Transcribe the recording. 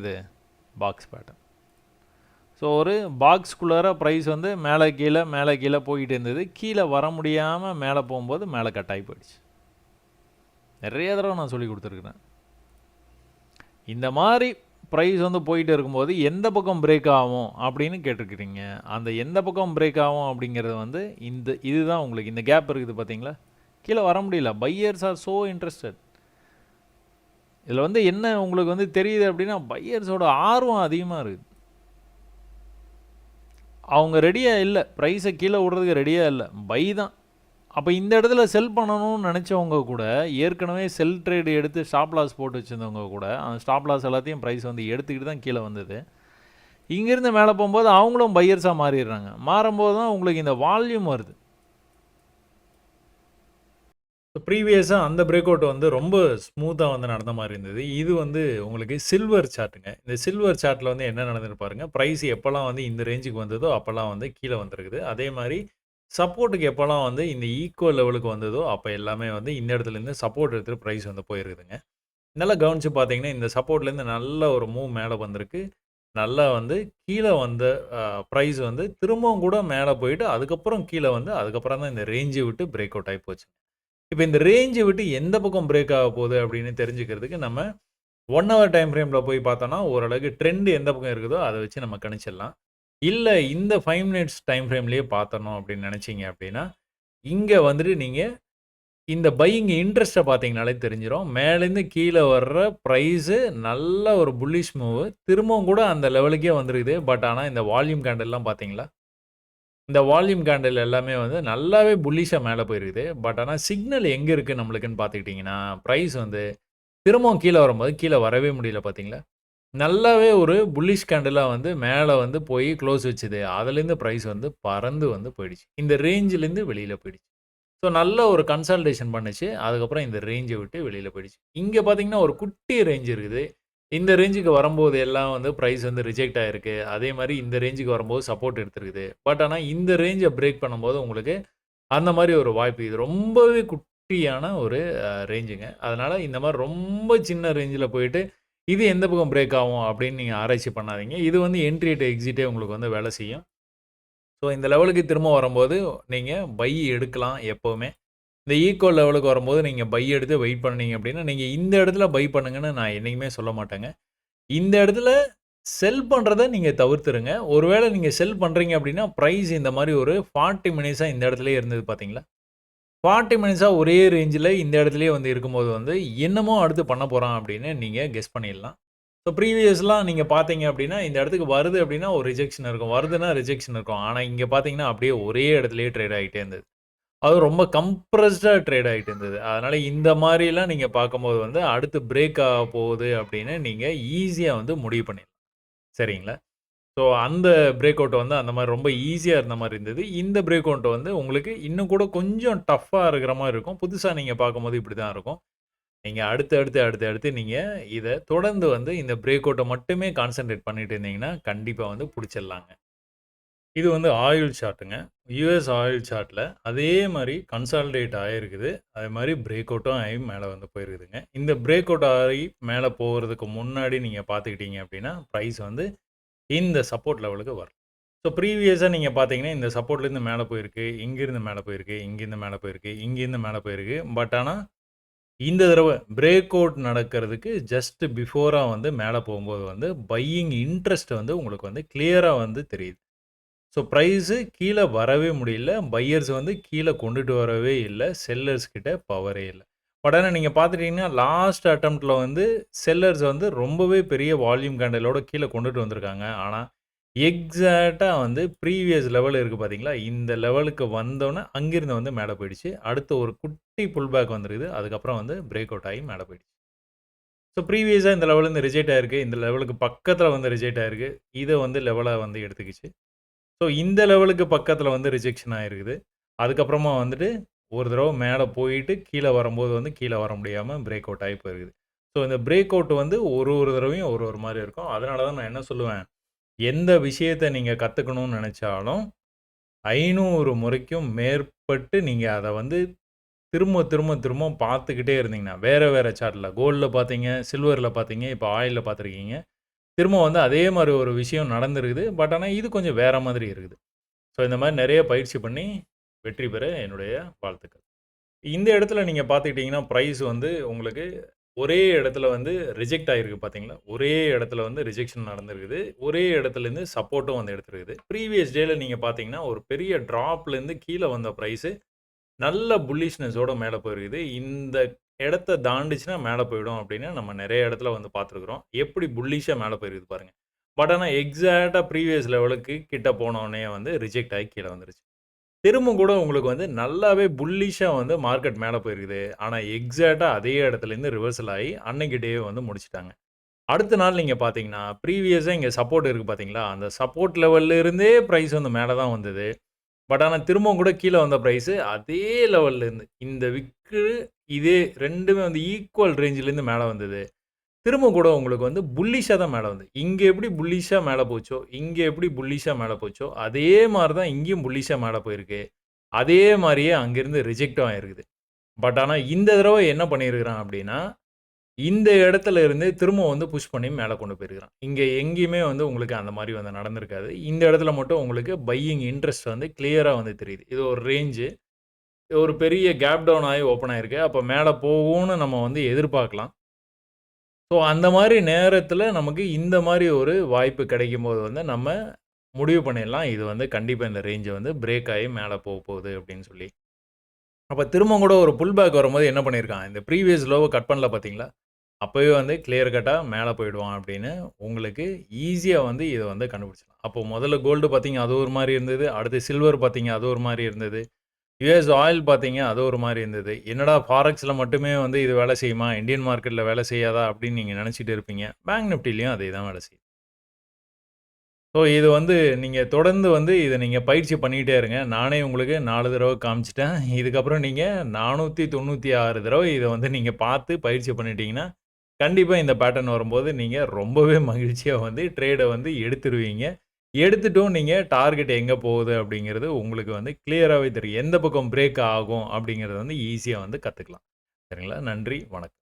இது box pattern so ஒரு பாக்ஸ்குள்ளார price வந்து மேலே கீழே மேலே கீழே போயிட்டு இருந்தது. கீழே வர முடியாமல் மேலே போகும்போது மேலே கட் ஆகி போயிடுச்சு. நிறைய தடவை நான் சொல்லி கொடுத்துருக்குறேன். இந்த மாதிரி ப்ரைஸ் வந்து போயிட்டு இருக்கும்போது எந்த பக்கம் பிரேக் ஆகும் அப்படின்னு கேட்டிருக்கிறீங்க. அந்த எந்த பக்கம் பிரேக் ஆகும் அப்படிங்கிறது வந்து இந்த இதுதான் உங்களுக்கு இந்த கேப் இருக்குது பார்த்தீங்களா? கீழே வர முடியல. பையர்ஸ் ஆர் ஸோ இன்ட்ரெஸ்டட் இதில் வந்து என்ன உங்களுக்கு வந்து தெரியுது அப்படின்னா பையர்ஸோட ஆர்வம் அதிகமாக இருக்குது. அவங்க ரெடியாக இல்லை. ப்ரைஸை கீழே விடுறதுக்கு ரெடியாக இல்லை. பை தான். அப்போ இந்த இடத்துல செல் பண்ணணும்னு நினச்சவங்க கூட ஏற்கனவே செல் ட்ரேடு எடுத்து ஸ்டாப் லாஸ் போட்டு வச்சுருந்தவங்க கூட அந்த ஸ்டாப் லாஸ் எல்லாத்தையும் ப்ரைஸ் வந்து எடுத்துக்கிட்டு தான் கீழே வந்தது. இங்கேருந்து மேலே போகும்போது அவங்களும் பையர்ஸாக மாறிடுறாங்க. மாறும்போது தான் உங்களுக்கு இந்த வால்யூம் வருது. ப்ரீவியஸாக அந்த பிரேக் அவுட் வந்து ரொம்ப ஸ்மூத்தாக வந்து நடந்த மாதிரி இருந்தது. இது வந்து உங்களுக்கு சில்வர் சார்ட்டுங்க இந்த சில்வர் சார்ட்டில் வந்து என்ன நடந்துட்டு பாருங்க. ப்ரைஸ் எப்போல்லாம் வந்து இந்த ரேஞ்சுக்கு வந்ததோ அப்போல்லாம் வந்து கீழே வந்திருக்குது. அதே மாதிரி சப்போர்ட்டுக்கு எப்போல்லாம் வந்து இந்த ஈக்குவல் லெவலுக்கு வந்ததோ அப்போ எல்லாமே வந்து இந்த இடத்துலேருந்து சப்போர்ட் எடுத்துகிட்டு ப்ரைஸ் வந்து போயிருக்குதுங்க. நல்லா கவனித்து பார்த்தீங்கன்னா இந்த சப்போர்ட்லேருந்து நல்ல ஒரு மூவ் மேலே வந்திருக்கு. நல்லா வந்து கீழே வந்த ப்ரைஸ் வந்து திரும்பவும் கூட மேலே போயிட்டு அதுக்கப்புறம் கீழே வந்து அதுக்கப்புறம் தான் இந்த ரேஞ்சை விட்டு பிரேக் அவுட் ஆகி போச்சு இப்போ இந்த ரேஞ்சை விட்டு எந்த பக்கம் பிரேக் ஆக போகுது அப்படின்னு தெரிஞ்சுக்கிறதுக்கு நம்ம ஒன் ஹவர் டைம் ஃப்ரேமில் போய் பார்த்தோன்னா ஓரளவுக்கு ட்ரெண்டு எந்த பக்கம் இருக்குதோ அதை வச்சு நம்ம கணிச்சிடலாம். இல்லை இந்த ஃபைவ் மினிட்ஸ் டைம் ஃப்ரேம்லேயே பார்த்தணும் அப்படின்னு நினச்சிங்க அப்படின்னா இங்கே வந்துட்டு நீங்கள் இந்த பையிங் இன்ட்ரெஸ்ட்டை பார்த்தீங்கனாலே தெரிஞ்சிடும் மேலேருந்து கீழே வர்ற ப்ரைஸு நல்ல ஒரு புல்லிஷ் மூவு திரும்பவும் கூட அந்த லெவலுக்கே வந்துருக்குது. பட் ஆனால் இந்த வால்யூம் கேண்டல்லாம் பார்த்தீங்களா? இந்த வால்யூம் கேண்டில் எல்லாமே வந்து நல்லாவே புல்லிஷாக மேலே போயிருக்குது. பட் ஆனால் சிக்னல் எங்கே இருக்குது நம்மளுக்குன்னு பார்த்துக்கிட்டிங்கன்னா ப்ரைஸ் வந்து திரும்பவும் கீழே வரும்போது கீழே வரவே முடியல பார்த்தீங்களா? நல்லாவே ஒரு புல்லிஷ் கேண்டிலாக வந்து மேலே வந்து போய் க்ளோஸ் வச்சுது. அதுலேருந்து ப்ரைஸ் வந்து பறந்து வந்து போயிடுச்சு. இந்த ரேஞ்சிலேருந்து வெளியில் போயிடுச்சு. ஸோ நல்ல ஒரு கன்சல்டேஷன் பண்ணுச்சு. அதுக்கப்புறம் இந்த ரேஞ்சை விட்டு வெளியில் போயிடுச்சு. இங்கே பார்த்தீங்கன்னா ஒரு குட்டி ரேஞ்ச் இருக்குது. இந்த ரேஞ்சுக்கு வரும்போது எல்லாம் வந்து ப்ரைஸ் வந்து ரிஜெக்ட் ஆகிருக்கு அதே மாதிரி இந்த ரேஞ்சுக்கு வரும்போது சப்போர்ட் எடுத்துருக்குது. பட் ஆனால் இந்த ரேஞ்சை பிரேக் பண்ணும்போது உங்களுக்கு அந்த மாதிரி ஒரு வாய்ப்பு. இது ரொம்பவே குட்டியான ஒரு ரேஞ்சுங்க அதனால் இந்த மாதிரி ரொம்ப சின்ன ரேஞ்சில் போயிட்டு இது எந்த பக்கம் பிரேக் ஆகும் அப்படின்னு நீங்கள் ஆராய்ச்சி பண்ணாதீங்க. இது வந்து என்ட்ரி டு எக்ஸிட்டே உங்களுக்கு வந்து வேலை செய்யும். ஸோ இந்த லெவலுக்கு திரும்ப வரும்போது நீங்கள் பை எடுக்கலாம் எப்போவுமே. இந்த ஈக்குவல் லெவலுக்கு வரும்போது நீங்கள் பை எடுத்து வெயிட் பண்ணீங்க அப்படின்னா நீங்கள் இந்த இடத்துல பை பண்ணுங்கன்னு நான் என்றைக்குமே சொல்ல மாட்டேங்க. இந்த இடத்துல செல் பண்ணுறத நீங்கள் தவிர்த்துருங்க. ஒருவேளை நீங்கள் செல் பண்ணுறீங்க அப்படின்னா ப்ரைஸ் இந்த மாதிரி ஒரு ஃபார்ட்டி மினிட்ஸாக இந்த இடத்துல இருந்தது பார்த்தீங்களா ஃபார்ட்டி மினிட்ஸாக ஒரே ரேஞ்சில் இந்த இடத்துலையே வந்து இருக்கும்போது வந்து என்னமோ அடுத்து பண்ண போகிறான் அப்படின்னு நீங்கள் கெஸ் பண்ணிடலாம். ஸோ ப்ரீவியஸ்லாம் நீங்கள் பார்த்தீங்க அப்படின்னா இந்த இடத்துக்கு வருது அப்படின்னா ஒரு ரிஜெக்ஷன் இருக்கும். வருதுன்னா ரிஜெக்ஷன் இருக்கும். ஆனால் இங்கே பார்த்தீங்கன்னா அப்படியே ஒரே இடத்துலயே ட்ரேட் ஆகிட்டே இருந்தது. அது ரொம்ப கம்ப்ரஸ்டாக ட்ரேட் ஆகிட்டு இருந்தது. அதனால் இந்த மாதிரிலாம் நீங்கள் பார்க்கும்போது வந்து அடுத்து பிரேக் ஆக போகுது அப்படின்னு நீங்கள் ஈஸியாக வந்து முடிவு பண்ணிடலாம். சரிங்களா? ஸோ அந்த பிரேக் அவுட் வந்து அந்த மாதிரி ரொம்ப ஈஸியாக இருந்த மாதிரி இருந்தது. இந்த பிரேக் அவுட் வந்து உங்களுக்கு இன்னும் கூட கொஞ்சம் டஃப்பாக இருக்கிற மாதிரி இருக்கும். புதுசாக நீங்கள் பார்க்கும்போது இப்படி தான் இருக்கும். நீங்கள் அடுத்து அடுத்து அடுத்து அடுத்து நீங்கள் இதை தொடர்ந்து வந்து இந்த பிரேக் அவுட்டை மட்டுமே கான்சென்ட்ரேட் பண்ணிட்டு இருந்தீங்கன்னா கண்டிப்பாக வந்து பிடிச்சிடலாங்க. இது வந்து ஆயில் சார்ட்டுங்க யூஎஸ் ஆயில் சார்ட்டில் அதே மாதிரி கன்சால்டேட் ஆகிருக்குது அதே மாதிரி பிரேக் அவுட்டும் ஆகி மேலே வந்து போயிருக்குதுங்க. இந்த பிரேக் அவுட் ஆகி மேலே போகிறதுக்கு முன்னாடி நீங்கள் பார்த்துக்கிட்டீங்க அப்படின்னா ப்ரைஸ் வந்து இந்த சப்போர்ட் லெவலுக்கு வரும் ஸோ ப்ரீவியஸாக நீங்கள் பார்த்தீங்கன்னா இந்த சப்போர்ட்லேருந்து மேலே போயிருக்கு இங்கேருந்து மேலே போயிருக்கு இங்கேருந்து மேலே போயிருக்கு இங்கேருந்து மேலே போயிருக்கு. பட் ஆனால் இந்த தடவை பிரேக் அவுட் நடக்கிறதுக்கு ஜஸ்ட் பிஃபோராக வந்து மேலே போகும்போது வந்து பையிங் இன்ட்ரெஸ்ட் வந்து உங்களுக்கு வந்து கிளியராக வந்து தெரியுது. ஸோ ப்ரைஸு கீழே வரவே முடியல. பையர்ஸ் வந்து கீழே கொண்டுட்டு வரவே இல்லை. செல்லர்ஸ் கிட்ட பவரே இல்லை. உடனே நீங்கள் பார்த்துட்டிங்கன்னா லாஸ்ட் அட்டம்ப்டில் வந்து செல்லர்ஸ் வந்து ரொம்பவே பெரிய வால்யூம் கேண்டலோட கீழே கொண்டுட்டு வந்திருக்காங்க. ஆனால் எக்ஸாக்டாக வந்து ப்ரீவியஸ் லெவல் இருக்குது பார்த்தீங்களா? இந்த லெவலுக்கு வந்தோன்னே அங்கேருந்து வந்து மேலே போயிடுச்சு. அடுத்து ஒரு குட்டி புல் பேக் வந்துருக்குது. அதுக்கப்புறம் வந்து பிரேக் அவுட் ஆகி மேலே போயிடுச்சு. ஸோ ப்ரீவியஸாக இந்த லெவலேருந்து ரிஜெக்ட் ஆயிருக்கு. இந்த லெவலுக்கு பக்கத்தில் வந்து ரிஜெக்ட் ஆயிருக்கு. இதை வந்து லெவலாக வந்து எடுத்துக்கிச்சு. ஸோ இந்த லெவலுக்கு பக்கத்தில் வந்து ரிஜெக்ஷன் ஆகிருக்குது அதுக்கப்புறமா வந்துட்டு ஒரு தடவை மேலே போயிட்டு கீழே வரும்போது வந்து கீழே வர முடியாமல் பிரேக் அவுட் ஆகி போயிருக்குது. ஸோ இந்த பிரேக் அவுட் வந்து ஒரு ஒரு தடவையும் ஒரு ஒரு மாதிரி இருக்கும். அதனால தான் நான் என்ன சொல்லுவேன்? எந்த விஷயத்தை நீங்கள் கற்றுக்கணும்னு நினச்சாலும் ஐநூறு முறைக்கும் மேற்பட்டு நீங்கள் அதை வந்து திரும்ப திரும்ப திரும்ப பார்த்துக்கிட்டே இருந்தீங்கன்னா வேறு வேறு சார்ட்டில் கோல்டில் பார்த்தீங்க சில்வரில் பார்த்தீங்க இப்போ ஆயிலில் பார்த்துருக்கீங்க திரும்ப வந்து அதே மாதிரி ஒரு விஷயம் நடந்திருக்குது. பட் ஆனால் இது கொஞ்சம் வேற மாதிரி இருக்குது. ஸோ இந்த மாதிரி நிறைய பயிற்சி பண்ணி வெற்றி பெற என்னுடைய வாழ்த்துக்கள். இந்த இடத்துல நீங்கள் பார்த்துக்கிட்டிங்கன்னா ப்ரைஸ் வந்து உங்களுக்கு ஒரே இடத்துல வந்து ரிஜெக்ட் ஆகிருக்கு பார்த்தீங்களா? ஒரே இடத்துல வந்து ரிஜெக்ஷன் நடந்திருக்குது. ஒரே இடத்துலேருந்து சப்போர்ட்டும் வந்து எடுத்துருக்குது ப்ரீவியஸ் டேயில் நீங்கள் பார்த்தீங்கன்னா, ஒரு பெரிய ட்ராப்லேருந்து கீழே வந்த ப்ரைஸு நல்ல புல்லிஷ்னஸோட மேலே போயிருக்குது. இந்த இடத்த தாண்டுச்சுன்னா மேலே போயிடும் அப்படின்னு நம்ம நிறைய இடத்துல வந்து பார்த்துருக்குறோம். எப்படி புல்லிஷாக மேலே போயிருக்குது பாருங்கள் பட் ஆனால் எக்ஸாக்டாக ப்ரீவியஸ் லெவலுக்கு கிட்ட போனோடனே வந்து ரிஜெக்ட் ஆகி கீழே வந்துருச்சு. திரும்ப கூட உங்களுக்கு வந்து நல்லாவே புல்லிஷாக வந்து மார்க்கெட் மேலே போயிருக்குது. ஆனால் எக்ஸாக்டாக அதே இடத்துலேருந்து ரிவர்சல் ஆகி அன்னைக்கு வந்து முடிச்சுட்டாங்க. அடுத்த நாள் நீங்கள் பார்த்தீங்கன்னா, ப்ரீவியஸாக இங்கே சப்போர்ட் இருக்குது பார்த்தீங்களா? அந்த சப்போர்ட் லெவல்ல இருந்தே வந்து மேலே தான் வந்தது. பட் ஆனால் திரும்பவும் கூட கீழே வந்த ப்ரைஸு அதே லெவல்ல இருந்து இந்த விக்கு இதே ரெண்டுமே வந்து ஈக்குவல் ரேஞ்சிலேருந்து மேலே வந்தது. திரும்ப கூட உங்களுக்கு வந்து புல்லிஷாக தான் மேலே வந்து இங்கே எப்படி புல்லிஷாக மேலே போச்சோ, இங்கே எப்படி புல்லிஷாக மேலே போச்சோ, அதே மாதிரி தான் இங்கேயும் புல்லிஷாக மேலே போயிருக்கு. அதே மாதிரியே அங்கேருந்து ரிஜெக்டும் ஆகிருக்குது பட் ஆனால் இந்த தடவை என்ன பண்ணியிருக்கிறான் அப்படின்னா, இந்த இடத்துல இருந்து திரும்ப வந்து புஷ் பண்ணி மேலே கொண்டு போயிருக்கிறான். இங்கே எங்கேயுமே வந்து உங்களுக்கு அந்த மாதிரி வந்து நடந்திருக்காது. இந்த இடத்துல மட்டும் உங்களுக்கு பையிங் இன்ட்ரெஸ்ட் வந்து கிளியராக வந்து தெரியுது. இது ஒரு ரேஞ்சு. ஒரு பெரிய கேப் டவுன் ஆகி ஓப்பன் ஆகிருக்கு அப்போ மேலே போகும்னு நம்ம வந்து எதிர்பார்க்கலாம். ஸோ அந்த மாதிரி நேரத்தில் நமக்கு இந்த மாதிரி ஒரு வாய்ப்பு கிடைக்கும் போது வந்து நம்ம முடிவு பண்ணிடலாம். இது வந்து கண்டிப்பாக இந்த ரேஞ்சை வந்து பிரேக் மேலே போக போகுது அப்படின்னு சொல்லி. அப்போ திரும்ப கூட ஒரு புல் பேக் வரும்போது என்ன பண்ணியிருக்கான், இந்த ப்ரீவியஸ் லோவை கட் பண்ணல பார்த்தீங்களா? அப்போவே வந்து கிளியர் கட்டா மேலே போயிடுவான் அப்படின்னு உங்களுக்கு ஈஸியாக வந்து இதை வந்து கண்டுபிடிச்சிடலாம். அப்போ முதல்ல கோல்டு பார்த்தீங்க அது ஒரு மாதிரி இருந்தது. அடுத்து சில்வர் பார்த்தீங்க அது ஒரு மாதிரி இருந்தது. யுஎஸ் ஆயில் பார்த்தீங்க அது ஒரு மாதிரி இருந்தது. என்னடா ஃபாரெக்ஸில் மட்டுமே வந்து இது வேலை செய்யுமா? இந்தியன் மார்க்கெட்டில் வேலை செய்யாதா? அப்படின்னு நீங்கள் நினச்சிட்டு இருப்பீங்க. பேங்க் நிஃப்டிலையும் அதே தான் வேலை செய்யும் ஸோ இது வந்து நீங்கள் தொடர்ந்து வந்து இதை நீங்கள் பயிற்சி பண்ணிக்கிட்டே இருங்க. நானே உங்களுக்கு நாலு தடவை காமிச்சிட்டேன் இதுக்கப்புறம் நீங்கள் நானூற்றி தொண்ணூற்றி ஆறு தடவை இதை வந்து நீங்கள் பார்த்து பயிற்சி பண்ணிட்டீங்கன்னா, கண்டிப்பாக இந்த பேட்டர்ன் வரும்போது நீங்கள் ரொம்பவே மகிழ்ச்சியாக வந்து ட்ரேடை வந்து எடுத்துருவீங்க. எடுத்துட்டும் நீங்கள் டார்கெட் எங்கே போகுது அப்படிங்கிறது உங்களுக்கு வந்து க்ளியராகவே தெரியும். எந்த பக்கம் பிரேக் ஆகும் அப்படிங்கிறத வந்து ஈஸியாக வந்து கற்றுக்கலாம் சரிங்களா? நன்றி, வணக்கம்.